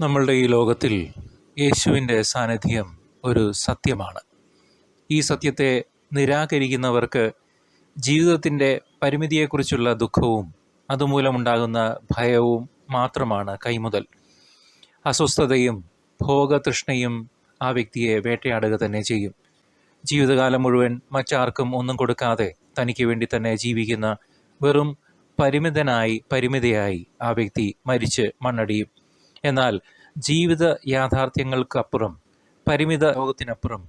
നമ്മളുടെ ഈ ലോകത്തിൽ യേശുവിന്റെ സാന്നിധ്യം ഒരു സത്യമാണ്. ഈ സത്യത്തെ നിരാകരിക്കുന്നവർക്ക് ജീവിതത്തിന്റെ പരിമിതിയെക്കുറിച്ചുള്ള ദുഃഖവും അതുമൂലമുണ്ടാകുന്ന ഭയവും മാത്രമാണ് കൈമുതൽ. അസ്വസ്ഥതയും ഭോഗതൃഷ്ണയും ആ വ്യക്തിയെ വേട്ടയാടുക തന്നെ ചെയ്യും. ജീവിതകാലം മുഴുവൻ മറ്റാർക്കും ഒന്നും കൊടുക്കാതെ തനിക്ക് വേണ്ടി തന്നെ ജീവിക്കുന്ന വെറും പരിമിതനായി പരിമിതയായി ആ വ്യക്തി മരിച്ച് മണ്ണടിയും. എന്നാൽ ജീവിത യാഥാർത്ഥ്യങ്ങൾക്കപ്പുറം പരിമിത ലോകത്തിനപ്പുറം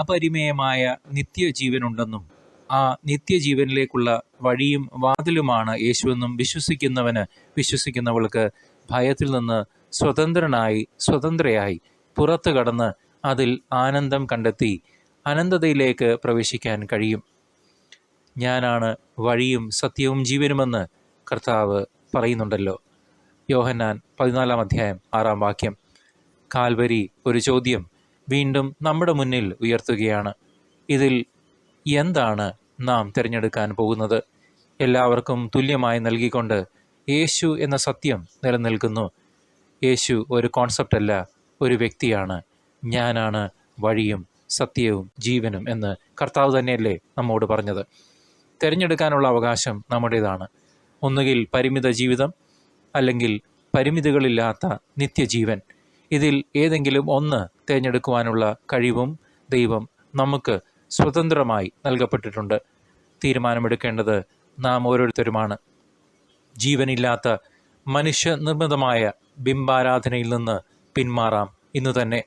അപരിമേയമായ നിത്യജീവനുണ്ടെന്നും ആ നിത്യജീവനിലേക്കുള്ള വഴിയും വാതിലുമാണ് യേശുവെന്നും വിശ്വസിക്കുന്നവന് വിശ്വസിക്കുന്നവൾക്ക് ഭയത്തിൽ നിന്ന് സ്വതന്ത്രനായി സ്വതന്ത്രയായി പുറത്തു കടന്ന് അതിൽ ആനന്ദം കണ്ടെത്തി അനന്തതയിലേക്ക് പ്രവേശിക്കാൻ കഴിയും. ഞാനാണ് വഴിയും സത്യവും ജീവനുമെന്ന് കർത്താവ് പറയുന്നുണ്ടല്ലോ. യോഹന്നാൻ പതിനാലാം അധ്യായം ആറാം വാക്യം. കാൽവരി ഒരു ചോദ്യം വീണ്ടും നമ്മുടെ മുന്നിൽ ഉയർത്തുകയാണ്. ഇതിൽ എന്താണ് നാം തിരഞ്ഞെടുക്കാൻ പോകുന്നത്? എല്ലാവർക്കും തുല്യമായി നൽകിക്കൊണ്ട് യേശു എന്ന സത്യം നിലനിൽക്കുന്നു. യേശു ഒരു കോൺസെപ്റ്റ് അല്ല ഒരു വ്യക്തിയാണ്. ഞാനാണ് വഴിയും സത്യവും ജീവനും എന്ന് കർത്താവ് തന്നെയല്ലേ നമ്മോട് പറഞ്ഞത്? തിരഞ്ഞെടുക്കാനുള്ള അവകാശം നമ്മുടേതാണ്. ഒന്നുകിൽ പരിമിത ജീവിതം അല്ലെങ്കിൽ പരിമിതികളില്ലാത്ത നിത്യജീവൻ. ഇതിൽ ഏതെങ്കിലും ഒന്ന് തിരഞ്ഞെടുക്കുവാനുള്ള കഴിവും ദൈവം നമുക്ക് സ്വതന്ത്രമായി നൽകപ്പെട്ടിട്ടുണ്ട്. തീരുമാനമെടുക്കേണ്ടത് നാം ഓരോരുത്തരുമാണ്. ജീവനില്ലാത്ത മനുഷ്യ നിർമ്മിതമായ ബിംബാരാധനയിൽ നിന്ന് പിന്മാറാം ഇന്നു തന്നെ.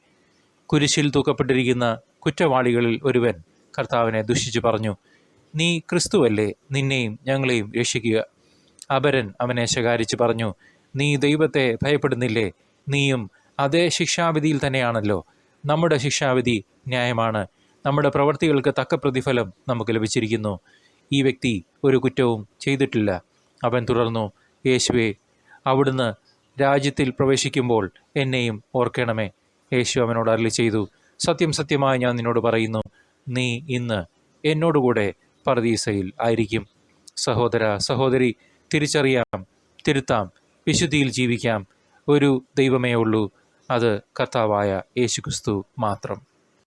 കുരിശിൽ തൂക്കപ്പെട്ടിരിക്കുന്ന കുറ്റവാളികളിൽ ഒരുവൻ കർത്താവിനെ ദുഷിച്ചു പറഞ്ഞു നീ ക്രിസ്തുവല്ലേ? നിന്നെയും ഞങ്ങളെയും രക്ഷിക്കുക. അപരൻ അവനെ ശകാരിച്ച് പറഞ്ഞു നീ ദൈവത്തെ ഭയപ്പെടുന്നില്ലേ? നീയും അതേ ശിക്ഷാവിധിയിൽ തന്നെയാണല്ലോ. നമ്മുടെ ശിക്ഷാവിധി ന്യായമാണ്. നമ്മുടെ പ്രവൃത്തികൾക്ക് തക്ക പ്രതിഫലം നമുക്ക് ലഭിച്ചിരിക്കുന്നു. ഈ വ്യക്തി ഒരു കുറ്റവും ചെയ്തിട്ടില്ല. അവൻ തുടർന്നു യേശുവെ അവിടുന്ന് രാജ്യത്തിൽ പ്രവേശിക്കുമ്പോൾ എന്നെയും ഓർക്കണമേ. യേശു അവനോട് അരളി ചെയ്തു സത്യം സത്യമായി ഞാൻ നിന്നോട് പറയുന്നു നീ ഇന്ന് എന്നോടുകൂടെ പറദീസയിൽ ആയിരിക്കും. സഹോദര സഹോദരി തിരിച്ചറിയാം തിരുത്താം വിശുദ്ധിയിൽ ജീവിക്കാം. ഒരു ദൈവമേ ഉള്ളൂ. അത് കർത്താവായ യേശുക്രിസ്തു മാത്രം.